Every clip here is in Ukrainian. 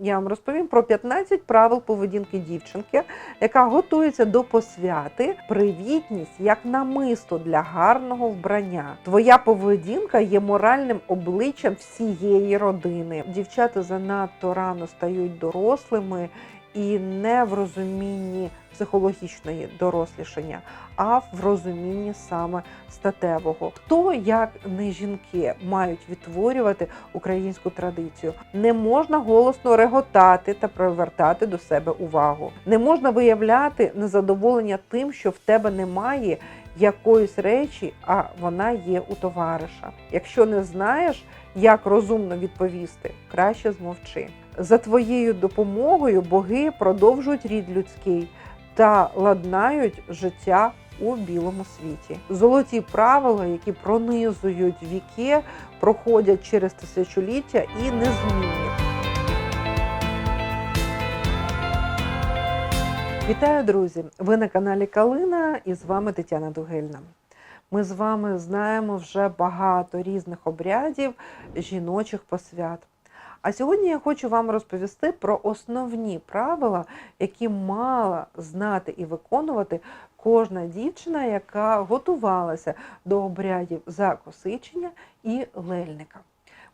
Я вам розповім про 15 правил поведінки дівчинки, яка готується до посвяти. Привітність як намисто для гарного вбрання. Твоя поведінка є моральним обличчям всієї родини. Дівчата занадто рано стають дорослими і не в розумінні психологічної дорослішання, а в розумінні саме статевого. Хто як не жінки мають відтворювати українську традицію? Не можна голосно реготати та привертати до себе увагу. Не можна виявляти незадоволення тим, що в тебе немає якоїсь речі, а вона є у товариша. Якщо не знаєш, як розумно відповісти, краще змовчи. За твоєю допомогою боги продовжують рід людський та ладнають життя у білому світі. Золоті правила, які пронизують віки, проходять через тисячоліття і незмінні. Вітаю, друзі! Ви на каналі Калина і з вами Тетяна Дугельна. Ми з вами знаємо вже багато різних обрядів жіночих посвят. А сьогодні я хочу вам розповісти про основні правила, які мала знати і виконувати кожна дівчина, яка готувалася до обрядів закосичення і лельника.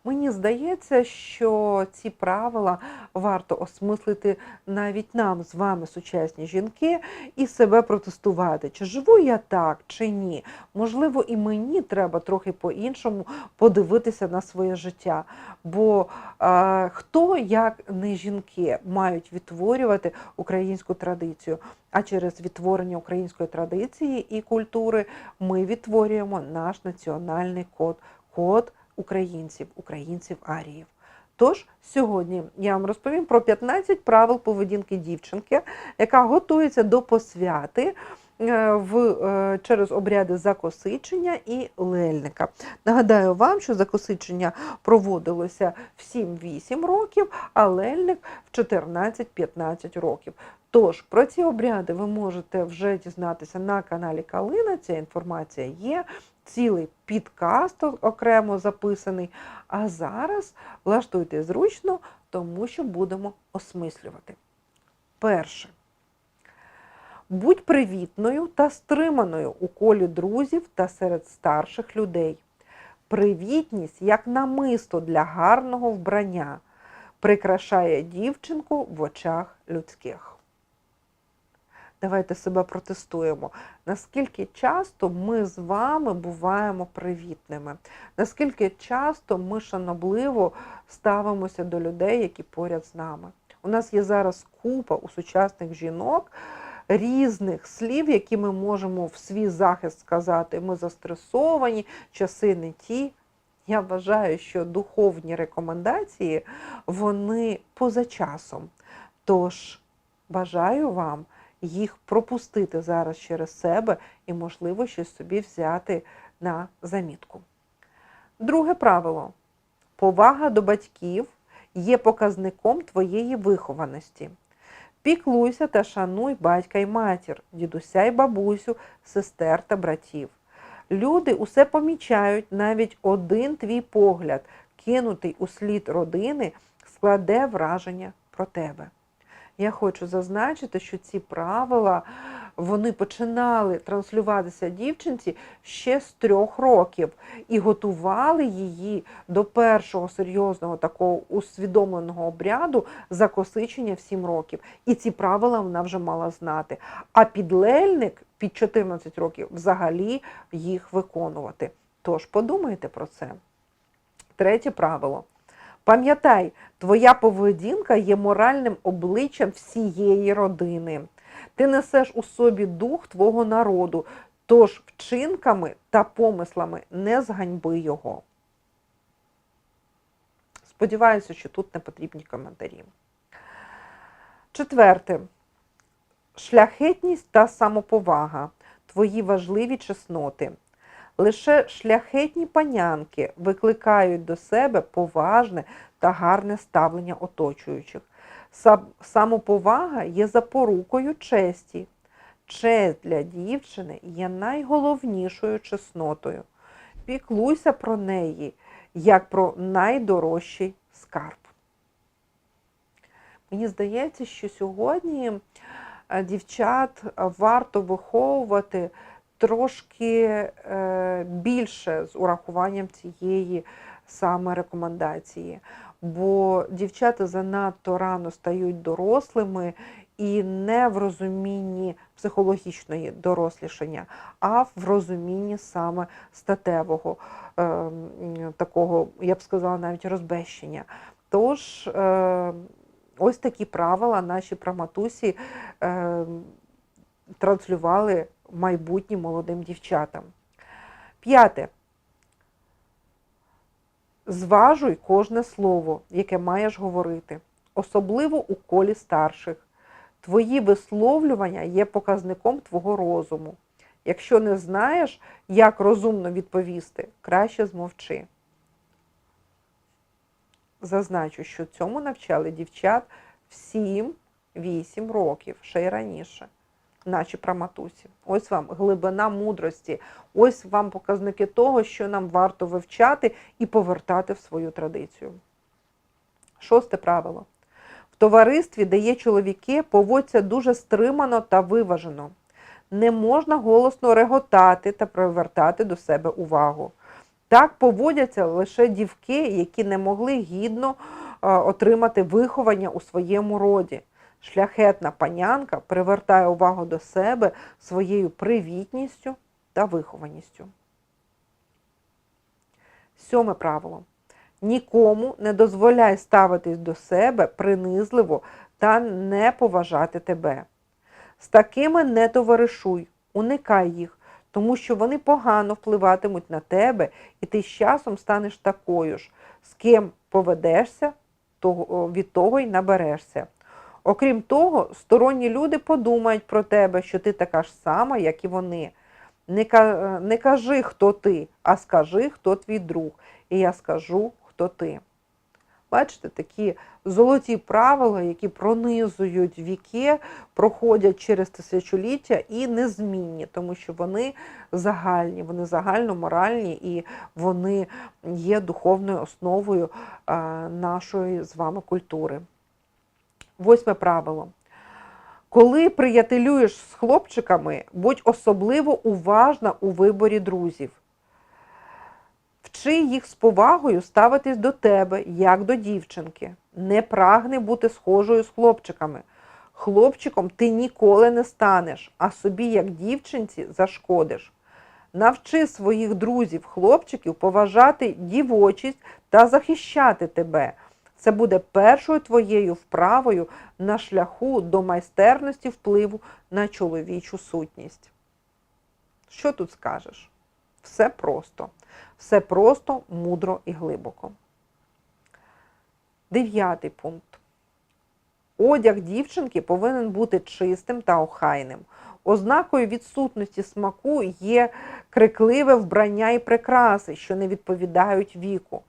Мені здається, що ці правила варто осмислити навіть нам з вами, сучасні жінки, і себе протестувати, чи живу я так, чи ні. Можливо, і мені треба трохи по-іншому подивитися на своє життя. Бо е, хто, як не жінки, мають відтворювати українську традицію. А через відтворення української традиції і культури ми відтворюємо наш національний код, код українців, українців аріїв. Тож сьогодні я вам розповім про 15 правил поведінки дівчинки, яка готується до посвяти е, в, е, через обряди закосичення і лельника. Нагадаю вам, що закосичення проводилося в 7-8 років, а лельник в 14-15 років. Тож про ці обряди ви можете вже дізнатися на каналі Калина. Ця інформація є. Цілий підкаст окремо записаний. А зараз влаштуйте зручно, тому що будемо осмислювати. Перше. Будь привітною та стриманою у колі друзів та серед старших людей. Привітність як намисто для гарного вбрання прикрашає дівчинку в очах людських. Давайте себе протестуємо. Наскільки часто ми з вами буваємо привітними? Наскільки часто ми шанобливо ставимося до людей, які поряд з нами? У нас є зараз купа у сучасних жінок різних слів, які ми можемо в свій захист сказати. Ми застресовані, часи не ті. Я вважаю, що духовні рекомендації вони поза часом. Тож бажаю вам їх пропустити зараз через себе і, можливо, щось собі взяти на замітку. Друге правило: повага до батьків є показником твоєї вихованості. Піклуйся та шануй батька й матір, дідуся й бабусю, сестер та братів. Люди усе помічають, навіть один твій погляд, кинутий у слід родини, складе враження про тебе. Я хочу зазначити, що ці правила вони починали транслюватися дівчинці ще з трьох років і готували її до першого серйозного такого усвідомленого обряду закосичення в 7 років. І ці правила вона вже мала знати. А підлельник під 14 років взагалі їх виконувати. Тож подумайте про це. Третє правило. Пам'ятай, твоя поведінка є моральним обличчям всієї родини. Ти несеш у собі дух твого народу, тож вчинками та помислами не зганьби його. Сподіваюся, що тут не потрібні коментарі. Четверте. Шляхетність та самоповага твої важливі чесноти. Лише шляхетні панянки викликають до себе поважне та гарне ставлення оточуючих. Самоповага є запорукою честі. Честь для дівчини є найголовнішою чеснотою. Піклуйся про неї, як про найдорожчий скарб. Мені здається, що сьогодні е, дівчат варто виховувати трошки е, більше з урахуванням цієї саме рекомендації. Бо дівчата занадто рано стають дорослими і не в розумінні психологічної дорослішання, а в розумінні саме статевого е, такого, я б сказала, навіть розбещення. Тож е, ось такі правила наші праматусі е, транслювали майбутнім молодим дівчатам. П'яте. Зважуй кожне слово, яке маєш говорити, особливо у колі старших. Твої висловлювання є показником твого розуму. Якщо не знаєш, як розумно відповісти, краще змовчи. Зазначу, що цьому навчали дівчат в 7-8 років, ще й раніше, наші праматусі. Ось вам глибина мудрості, ось вам показники того, що нам варто вивчати і повертати в свою традицію. Шосте правило. В товаристві, де є чоловіки, поводься дуже стримано та виважено. Не можна голосно реготати та привертати до себе увагу. Так поводяться лише дівки, які не могли гідно е, отримати виховання у своєму роді. Шляхетна панянка привертає увагу до себе своєю привітністю та вихованістю. Сьоме правило. Нікому не дозволяй ставитись до себе принизливо та не поважати тебе. З такими не товаришуй, уникай їх, тому що вони погано впливатимуть на тебе, і ти з часом станеш такою ж, з ким поведешся, від того й наберешся. Окрім того, сторонні люди подумають про тебе, що ти така ж сама, як і вони. Не, ка- не кажи, хто ти, а скажи, хто твій друг, і я скажу, хто ти. Бачите, такі золоті правила, які пронизують віки, проходять через тисячоліття і незмінні, тому що вони загальні, вони загальноморальні і вони є духовною основою нашої з вами культури. Восьме правило. Коли приятелюєш з хлопчиками, будь особливо уважна у виборі друзів. Вчи їх з повагою ставитись до тебе, як до дівчинки. Не прагни бути схожою з хлопчиками. Хлопчиком ти ніколи не станеш, а собі, як дівчинці, зашкодиш. Навчи своїх друзів, хлопчиків поважати дівочість та захищати тебе. Це буде першою твоєю вправою на шляху до майстерності впливу на чоловічу сутність. Що тут скажеш? Все просто. Все просто, мудро і глибоко. Дев'ятий пункт. Одяг дівчинки повинен бути чистим та охайним. Ознакою відсутності смаку є крикливе вбрання і прикраси, що не відповідають віку.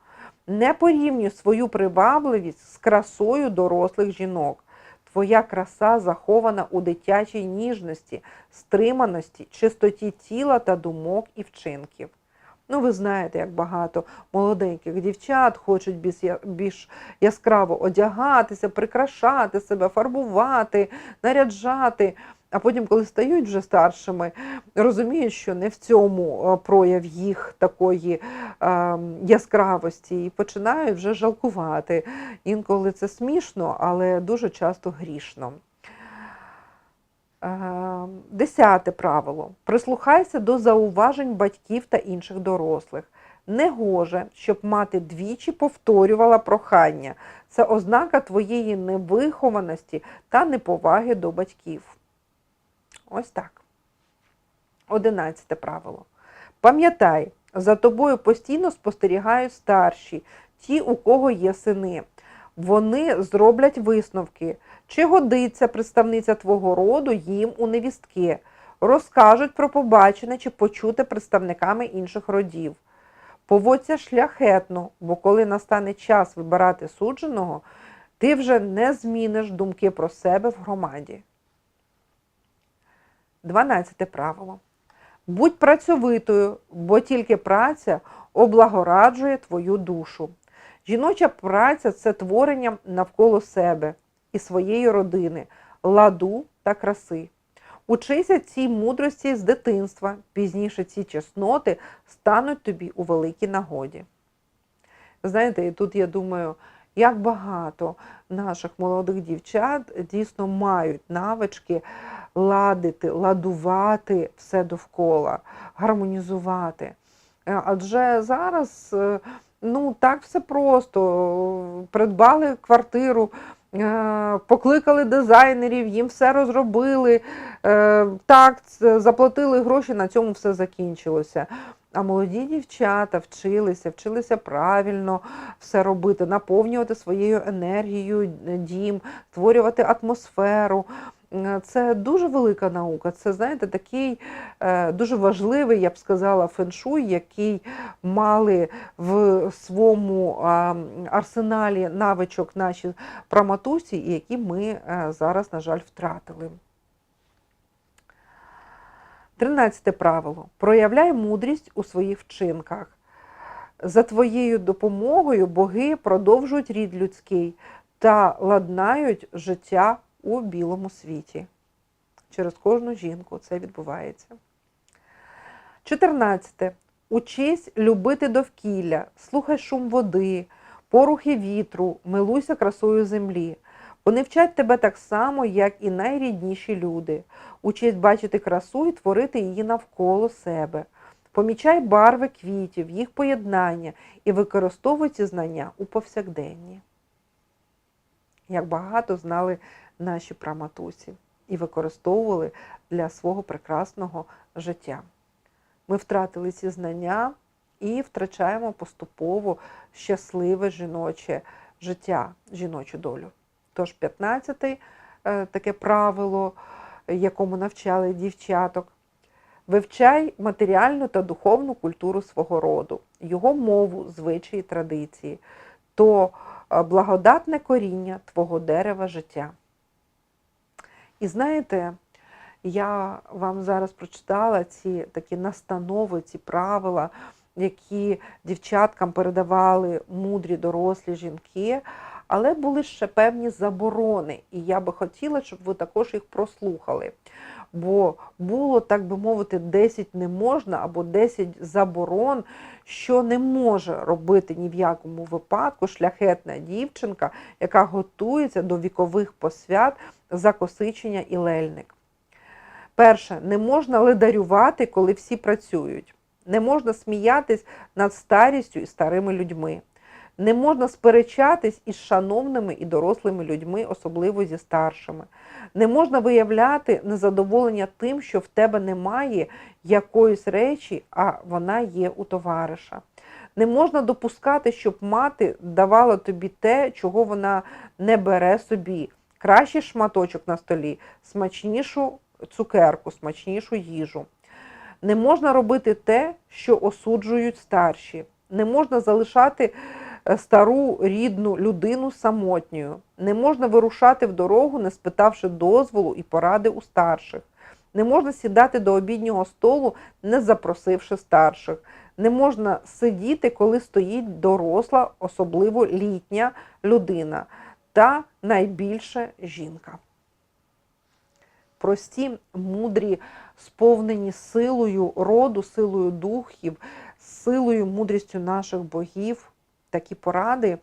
Не порівнюй свою привабливість з красою дорослих жінок. Твоя краса захована у дитячій ніжності, стриманості, чистоті тіла та думок і вчинків. Ну, ви знаєте, як багато молоденьких дівчат хочуть більш, яскраво одягатися, прикрашати себе, фарбувати, наряджати. А потім, коли стають вже старшими, розуміють, що не в цьому е, прояв їх такої е, яскравості, і починають вже жалкувати. Інколи це смішно, але дуже часто грішно. Е, Десяте правило. Прислухайся до зауважень батьків та інших дорослих. Негоже, щоб мати двічі повторювала прохання. Це ознака твоєї невихованості та неповаги до батьків. Ось так. Одинадцяте правило. Пам'ятай, за тобою постійно спостерігають старші, ті, у кого є сини. Вони зроблять висновки, чи годиться представниця твого роду їм у невістки, розкажуть про побачене чи почуте представниками інших родів. Поводься шляхетно, бо коли настане час вибирати судженого, ти вже не зміниш думки про себе в громаді. Дванадцяте правило. Будь працьовитою, бо тільки праця облагораджує твою душу. Жіноча праця це творення навколо себе. і своєї родини, ладу та краси. Учися цій мудрості з дитинства, пізніше ці чесноти стануть тобі у великій нагоді. Знаєте, і тут я думаю, як багато наших молодих дівчат дійсно мають навички ладити, ладувати все довкола, гармонізувати. Е, Адже зараз е, ну так все просто. Придбали квартиру, е, покликали дизайнерів, їм все розробили. Так, заплатили гроші, на цьому все закінчилося. А молоді дівчата вчилися, вчилися правильно все робити, наповнювати своєю енергією дім, створювати атмосферу. Е, Це дуже велика наука. Це, знаєте, такий е, дуже важливий, я б сказала, феншуй, який мали в своєму арсеналі навичок наші праматусі, і які ми е, зараз, на жаль, втратили. Тринадцяте правило. Проявляй мудрість у своїх вчинках. За твоєю допомогою боги продовжують рід людський та ладнають життя у білому світі. Через кожну жінку це відбувається. 14. Учись любити довкілля, слухай шум води, порухи вітру, милуйся красою землі. Вони вчать тебе так само, як і найрідніші люди. Учись бачити красу і творити її навколо себе. Помічай барви квітів, їх поєднання і використовуй ці знання у повсякденні. Як багато знали наші праматусі і використовували для свого прекрасного життя. Ми втратили ці знання і втрачаємо поступово щасливе жіноче життя, жіночу долю. Тож 15 таке правило, якому навчали дівчаток. Вивчай матеріальну та духовну культуру свого роду, його мову, звичаї, традиції, то е, благодатне коріння твого дерева життя. І знаєте, я вам зараз прочитала ці такі настанови, ці правила, які дівчаткам передавали мудрі дорослі жінки, але були ще певні заборони. І я би хотіла, щоб ви також їх прослухали. Бо було, так би мовити, 10 не можна або 10 заборон, що не може робити ні в якому випадку шляхетна дівчинка, яка готується до вікових посвят закосичення і лельник. Перше, не можна ледарювати, коли всі працюють. Не можна сміятись над старістю і старими людьми. Не можна сперечатись із шановними і дорослими людьми, особливо зі старшими. Не можна виявляти незадоволення тим, що в тебе немає якоїсь речі, а вона є у товариша. Не можна допускати, щоб мати давала тобі те, чого вона не бере собі. Кращий шматочок на столі, смачнішу цукерку, смачнішу їжу. Не можна робити те, що осуджують старші. Не можна залишати стару рідну людину самотньою. Не можна вирушати в дорогу, не спитавши дозволу і поради у старших. Не можна сідати до обіднього столу, не запросивши старших. Не можна сидіти, коли стоїть доросла, особливо літня людина та найбільше жінка. Прості, мудрі, сповнені силою роду, силою духів, силою, мудрістю наших богів, такі поради,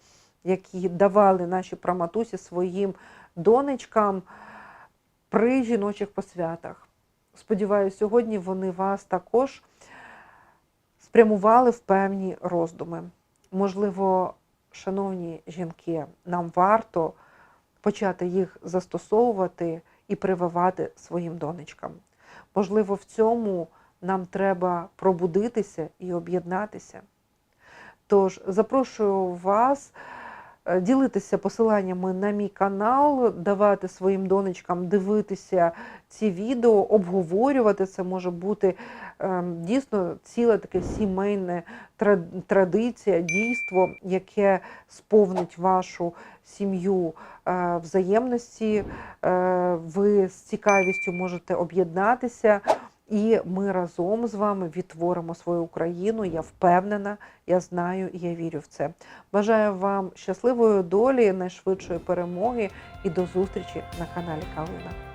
які давали наші праматусі своїм донечкам при жіночих посвятах. Сподіваюся, сьогодні вони вас також спрямували в певні роздуми. Можливо, шановні жінки, нам варто почати їх застосовувати і прививати своїм донечкам. Можливо, в цьому нам треба пробудитися і об'єднатися. Тож запрошую вас е, ділитися посиланнями на мій канал, давати своїм донечкам дивитися ці відео, обговорювати. Це може бути ем, дійсно ціле таке сімейне традиція, дійство, яке сповнить вашу сім'ю е, взаємності. Е, Ви з цікавістю можете об'єднатися І ми разом з вами відтворимо свою Україну. Я впевнена, я знаю і я вірю в це. Бажаю вам щасливої долі, найшвидшої перемоги і до зустрічі на каналі Калина.